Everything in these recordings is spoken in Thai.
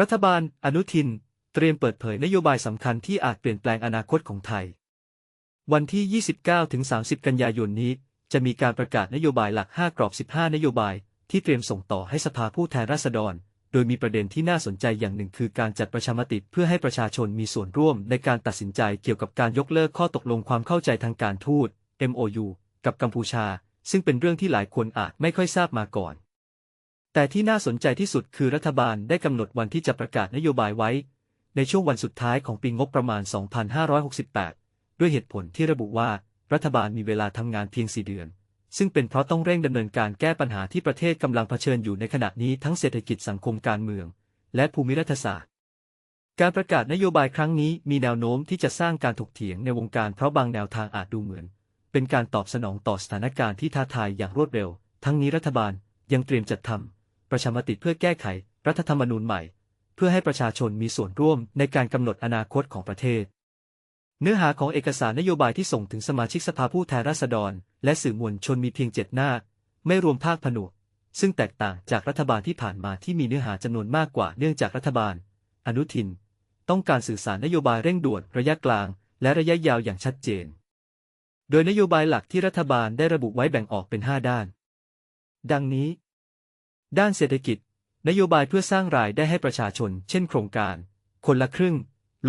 รัฐบาล อนุทิน เตรียมเปิดเผยนโยบายสำคัญที่อาจเปลี่ยนแปลงอนาคตของไทย วันที่ 29-30 กันยายนนี้ จะมีการประกาศนโยบายหลัก 5 กรอบ 15 นโยบาย ที่เตรียมส่งต่อให้สภาผู้แทนราษฎร โดยมีประเด็นที่น่าสนใจอย่างหนึ่งคือการจัดประชามติเพื่อให้ประชาชนมีส่วนร่วมในการตัดสินใจเกี่ยวกับการยกเลิกข้อตกลงความเข้าใจทางการทูต MOU กับกัมพูชา ซึ่งเป็นเรื่องที่หลายคนอาจไม่ค่อยทราบมาก่อน แต่ที่น่าสนใจที่สุดคือรัฐบาลได้กำหนดวันที่จะประกาศนโยบายไว้ ในช่วงวันสุดท้ายของปีงบประมาณ 2568 ด้วยเหตุผลที่ระบุว่ารัฐบาลมีเวลาทำงานเพียง 4 เดือน ซึ่งเป็นเพราะต้องเร่งดำเนินการแก้ปัญหาที่ประเทศกำลังเผชิญอยู่ในขณะนี้ทั้งเศรษฐกิจสังคมการเมือง และภูมิรัฐศาสตร์ การประกาศนโยบายครั้งนี้มีแนวโน้มที่จะสร้างการถกเถียงในวงการเพราะบางแนวทางอาจดูเหมือน เป็นการตอบสนองต่อสถานการณ์ที่ท้าทายอย่างรวดเร็ว ทั้งนี้รัฐบาลยังเตรียมจัดทำ ประชามติเพื่อแก้ไข รัฐธรรมนูญใหม่ เพื่อให้ประชาชนมีส่วนร่วมในการกำหนดอนาคตของประเทศ เนื้อหาของเอกสารนโยบายที่ส่งถึงสมาชิกสภาผู้แทนราษฎร และสื่อมวลชนมีเพียงเจ็ดหน้า ไม่รวมภาคผนวก ซึ่งแตกต่างจากรัฐบาลที่ผ่านมาที่มีเนื้อหาจำนวนมากกว่าเนื่องจากรัฐบาล อนุทิน ต้องการสื่อสารนโยบายเร่งด่วนระยะกลาง และระยะยาวอย่างชัดเจน โดยนโยบายหลักที่รัฐบาลได้ระบุไว้แบ่งออกเป็น 5 ด้าน ดังนี้ ด้านเศรษฐกิจ นโยบายเพื่อสร้างรายได้ให้ประชาชน เช่นโครงการ คนละครึ่ง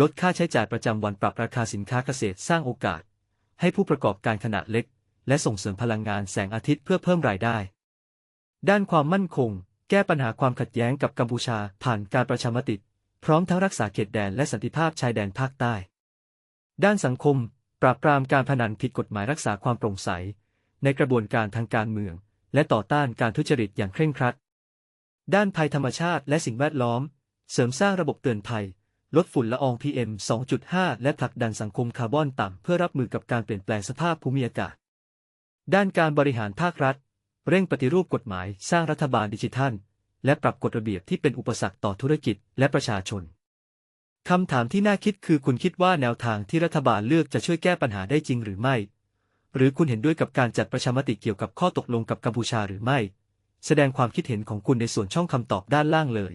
ลดค่าใช้จ่ายประจำวันปรับราคาสินค้าเกษตรสร้างโอกาส ให้ผู้ประกอบการขนาดเล็ก และส่งเสริมพลังงานแสงอาทิตย์เพื่อเพิ่มรายได้ ด้านความมั่นคง แก้ปัญหาความขัดแย้งกับกัมพูชา ผ่านการประชามติ พร้อมทั้งรักษาเขตแดนและสันติภาพชายแดนภาคใต้ ด้านสังคม ปราบปรามการพนันผิดกฎหมายรักษาความโปร่งใส ในกระบวนการทางการเมือง และต่อต้านการทุจริตอย่างเคร่งครัด ด้านภัยธรรมชาติและสิ่งแวดล้อม เสริมสร้างระบบเตือนภัย ลดฝุ่นละออง PM 2.5 และผลักดันสังคมคาร์บอนต่ำเพื่อรับมือกับการเปลี่ยนแปลงสภาพภูมิอากาศ ด้านการบริหารภาครัฐ เร่งปฏิรูปกฎหมาย สร้างรัฐบาลดิจิทัล และปรับกฎระเบียบที่เป็นอุปสรรคต่อธุรกิจและประชาชนคำถามที่น่าคิดคือคุณคิดว่าแนวทางที่รัฐบาลเลือกจะช่วยแก้ปัญหาได้จริงหรือไม่ หรือคุณเห็นด้วยกับการจัดประชามติเกี่ยวกับข้อตกลงกับกัมพูชาหรือไม่ แสดงความคิดเห็นของคุณในส่วนช่องคำตอบด้านล่างเลย